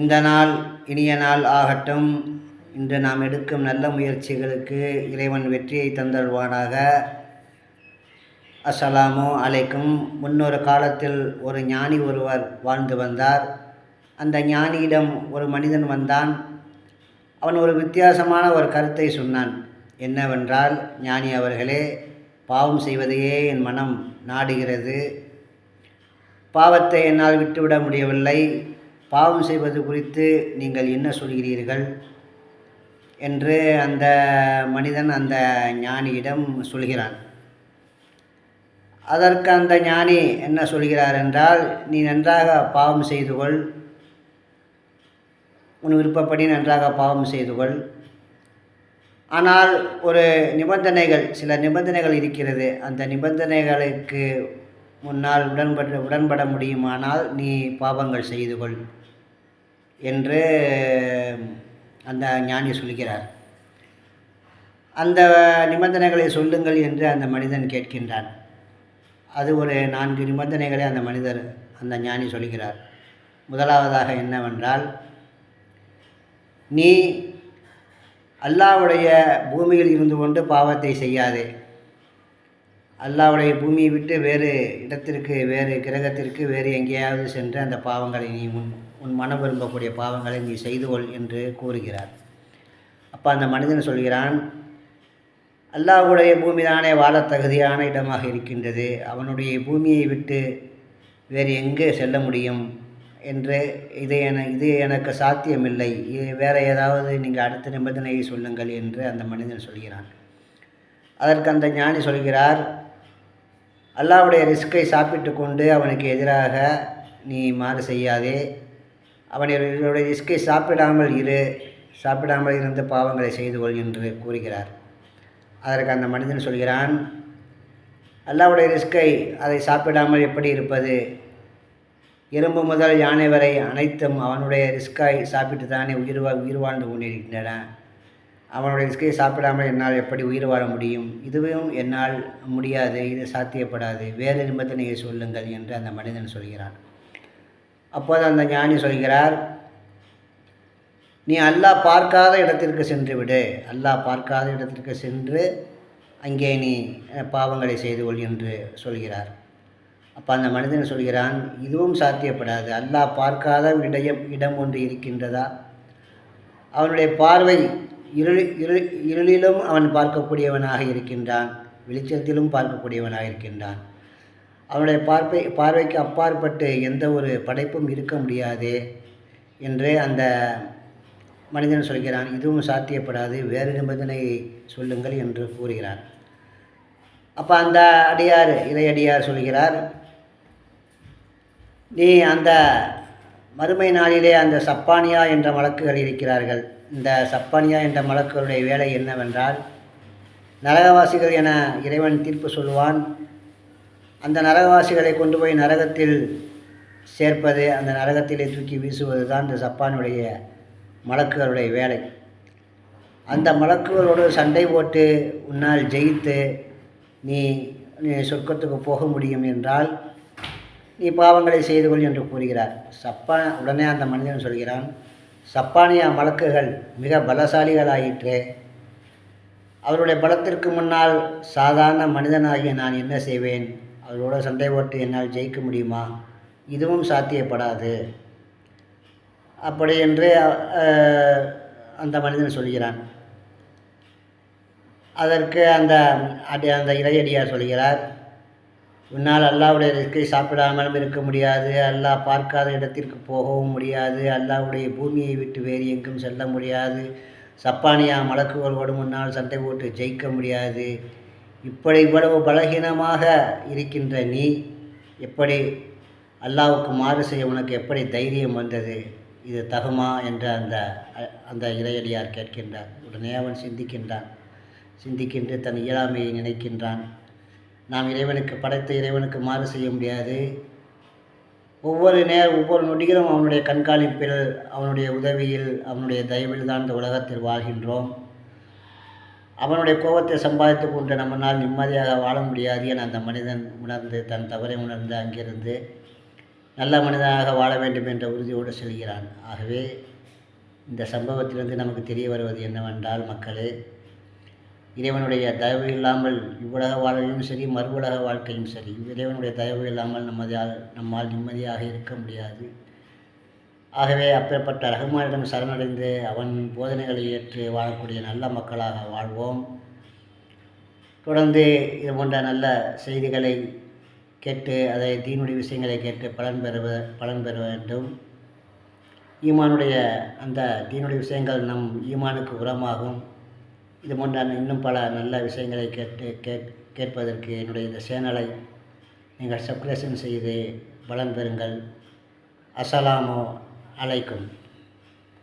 இந்த நாள் இனிய நாள் ஆகட்டும். இன்று நாம் எடுக்கும் நல்ல முயற்சிகளுக்கு இறைவன் வெற்றியை தந்தல்வானாக அஸ்ஸலாமு அலைக்கும். முன்னொரு காலத்தில் ஒரு ஞானி ஒருவர் வாழ்ந்து வந்தார். அந்த ஞானியிடம் ஒரு மனிதன் வந்தான். அவன் ஒரு வித்தியாசமான ஒரு கருத்தை சொன்னான். என்னவென்றால் ஞானி அவர்களே பாவம் செய்வதையே என் மனம் நாடுகிறது. பாவத்தை என்னால் விட்டுவிட முடியவில்லை. பாவம் செய்வது குறித்து நீங்கள் என்ன சொல்கிறீர்கள்? என்று அந்த மனிதன் அந்த ஞானியிடம் சொல்கிறான். அதற்கு அந்த ஞானி என்ன சொல்கிறார் என்றால் நீ நன்றாக பாவம் செய்து கொள். உன் விருப்பப்படி நன்றாக பாவம் செய்து கொள். ஆனால் ஒரு நிபந்தனைகள் சில நிபந்தனைகள் இருக்கிறது. அந்த நிபந்தனைகளுக்கு முன்னால் உடன்பட உடன்பட முடியுமானால் நீ பாவங்கள் செய்து கொள். என்று அந்த ஞானி சொல்கிறார். அந்த நிபந்தனைகளை சொல்லுங்கள் என்று அந்த மனிதன் கேட்கின்றான். அது ஒரு நான்கு நிபந்தனைகளை அந்த மனிதர் அந்த ஞானி சொல்கிறார். முதலாவதாக என்னவென்றால் நீ அல்லாவுடைய பூமியில் இருந்து கொண்டு பாவத்தை செய்யாதே. அல்லாவுடைய பூமியை விட்டு வேறு இடத்திற்கு வேறு கிரகத்திற்கு வேறு எங்கேயாவது சென்று அந்த பாவங்களை நீ உன் உன் மனம் விரும்பக்கூடிய பாவங்களை நீ செய்து கொள் என்று கூறுகிறார். அப்போ அந்த மனிதன் சொல்கிறான் அல்லாஹ்வுடைய பூமி தானே வாழத் தகுதியான இடமாக இருக்கின்றது. அவனுடைய பூமியை விட்டு வேறு எங்கே செல்ல முடியும்? என்று இது என இது எனக்கு சாத்தியமில்லை. வேறு ஏதாவது நீங்கள் அடுத்த நிபந்தனையை சொல்லுங்கள் என்று அந்த மனிதன் சொல்கிறான். அதற்கு அந்த ஞானி சொல்கிறார் அல்லாவுடைய ரிஸ்கை சாப்பிட்டு கொண்டு அவனுக்கு எதிராக நீ மாறு செய்யாதே. அவனுடைய ரிஸ்கை சாப்பிடாமல் இரு. சாப்பிடாமல் இருந்து பாவங்களை செய்து கொள் என்று கூறுகிறார். அதற்கு அந்த மனிதன் சொல்கிறான் அல்லாவுடைய ரிஸ்கை அதை சாப்பிடாமல் எப்படி இருப்பது? எறும்பு முதல் யானை வரை அனைத்தும் அவனுடைய ரிஸ்காய் சாப்பிட்டு தானே உயிர் வா உயிர் வாழ்ந்து கொண்டிருக்கின்றன. அவனுடைய ரிஸ்கை சாப்பிடாமல் என்னால் எப்படி உயிர் வாழ முடியும்? இதுவும் என்னால் முடியாது இது சாத்தியப்படாது. வேறு நிபந்தனையை சொல்லுங்கள் என்று அந்த மனிதன் சொல்கிறான். அப்போது அந்த ஞானி சொல்கிறார் நீ அல்லாஹ் பார்க்காத இடத்திற்கு சென்று விடு. அல்லாஹ் பார்க்காத இடத்திற்கு சென்று அங்கே நீ பாவங்களை செய்து கொள் என்று சொல்கிறார். அப்போ அந்த மனிதன் சொல்கிறான் இதுவும் சாத்தியப்படாது. அல்லாஹ் பார்க்காத இடம் இடம் ஒன்று இருக்கின்றதா? அவனுடைய பார்வை இருள் இருள் இருளிலும் அவன் பார்க்கக்கூடியவனாக இருக்கின்றான். வெளிச்சத்திலும் பார்க்கக்கூடியவனாக இருக்கின்றான். அவனுடைய பார்ப்பை பார்வைக்கு அப்பாற்பட்டு எந்த ஒரு படைப்பும் இருக்க முடியாது என்று அந்த மனிதன் சொல்கிறான். இதுவும் சாத்தியப்படாது. வேறு நிபந்தனை சொல்லுங்கள் என்று கூறுகிறார் அப்போ அந்த அடியார் இதை அடியார் சொல்கிறார் நீ அந்த மறுமை நாளிலே அந்த சப்பானியா என்ற மலக்குகள் இருக்கிறார்கள். இந்த சப்பானியா என்ற மலக்குகளுடைய வேலை என்னவென்றால் நரகவாசிகள் என இறைவன் தீர்ப்பு சொல்வான் அந்த நரகவாசிகளை கொண்டு போய் நரகத்தில் சேர்ப்பது அந்த நரகத்திலே தூக்கி வீசுவது தான் இந்த சப்பானுடைய மலக்குகளுடைய வேலை. அந்த மலக்குகளோடு சண்டை போட்டு உன்னால் ஜெயித்து நீ நீ சொர்க்கத்துக்கு போக முடியும் என்றால் நீ பாவங்களை செய்து கொள் என்று கூறுகிறார். சப்பா உடனே அந்த மனிதன் சொல்கிறான் சப்பானிய மலக்குகள் மிக பலசாலிகளாயிற்று. அவருடைய பலத்திற்கு முன்னால் சாதாரண மனிதனாகிய நான் என்ன செய்வேன்? அவரோட சண்டை போட்டு என்னால் ஜெயிக்க முடியுமா? இதுவும் சாத்தியப்படாது. அப்படி என்று அந்த மனிதன் சொல்கிறான். அதற்கு அந்த அடி அந்த இறையடியார் சொல்கிறார் உன்னால் அல்லாவுடைய ரிஸ்கை சாப்பிடாமலும் இருக்க முடியாது. அல்லாஹ் பார்க்காத இடத்திற்கு போகவும் முடியாது. அல்லாவுடைய பூமியை விட்டு வேறு எங்கும் செல்ல முடியாது. சப்பானியா மலக்குகளோடு முன்னால் சண்டை போட்டு ஜெயிக்க முடியாது. இப்படி இவ்வளவு பலகீனமாக இருக்கின்ற நீ எப்படி அல்லாவுக்கு மாறு செய்ய உனக்கு எப்படி தைரியம் வந்தது? இது தகுமா? என்று அந்த அந்த இறையடியார் கேட்கின்றார். உடனே அவன் சிந்திக்கின்றான். சிந்திக்கின்ற தன் இயலாமையை நினைக்கின்றான். நாம் இறைவனுக்கு படைத்த இறைவனுக்கு மாறு செய்ய முடியாது. ஒவ்வொரு நேர ஒவ்வொரு நொடிகளும் அவனுடைய கண்காணிப்பில் அவனுடைய உதவியில் அவனுடைய தயவில் தான் இந்த உலகத்தில் வாழ்கின்றோம். அவனுடைய கோபத்தை சம்பாதித்து கொண்டு நம்மளால் நிம்மதியாக வாழ முடியாது என அந்த மனிதன் உணர்ந்து தன் தவறை உணர்ந்து அங்கிருந்து நல்ல மனிதனாக வாழ வேண்டும் என்ற உறுதியோடு செல்கிறான். ஆகவே இந்த சம்பவத்திலிருந்து நமக்கு தெரிய வருவது என்னவென்றால் மக்களே இறைவனுடைய தயவு இல்லாமல் இவ்வுலக வாழ்வையும் சரி மறு உலக வாழ்க்கையும் சரி இறைவனுடைய தயவு இல்லாமல் நம்மதால் நம்மால் நிம்மதியாக இருக்க முடியாது. ஆகவே அப்பேற்பட்ட ரகுமானிடம் சரணடைந்து அவன் போதனைகளை ஏற்று வாழக்கூடிய நல்ல மக்களாக வாழ்வோம். தொடர்ந்து இது போன்ற நல்ல செய்திகளை கேட்டு அதை தீனுடைய விஷயங்களை கேட்டு பலன் பெறுவ பலன் பெற வேண்டும். ஈமானுடைய அந்த தீனுடைய விஷயங்கள் நம் ஈமானுக்கு உரமாகும். இது போன்ற இன்னும் பல நல்ல விஷயங்களை கேட்டு கேட் கேட்பதற்கு என்னுடைய இந்த சேனலை நீங்கள் சப்ஸ்கிரிப்ஷன் செய்து பலன் பெறுங்கள். அஸ்ஸலாமு அலைக்கும்.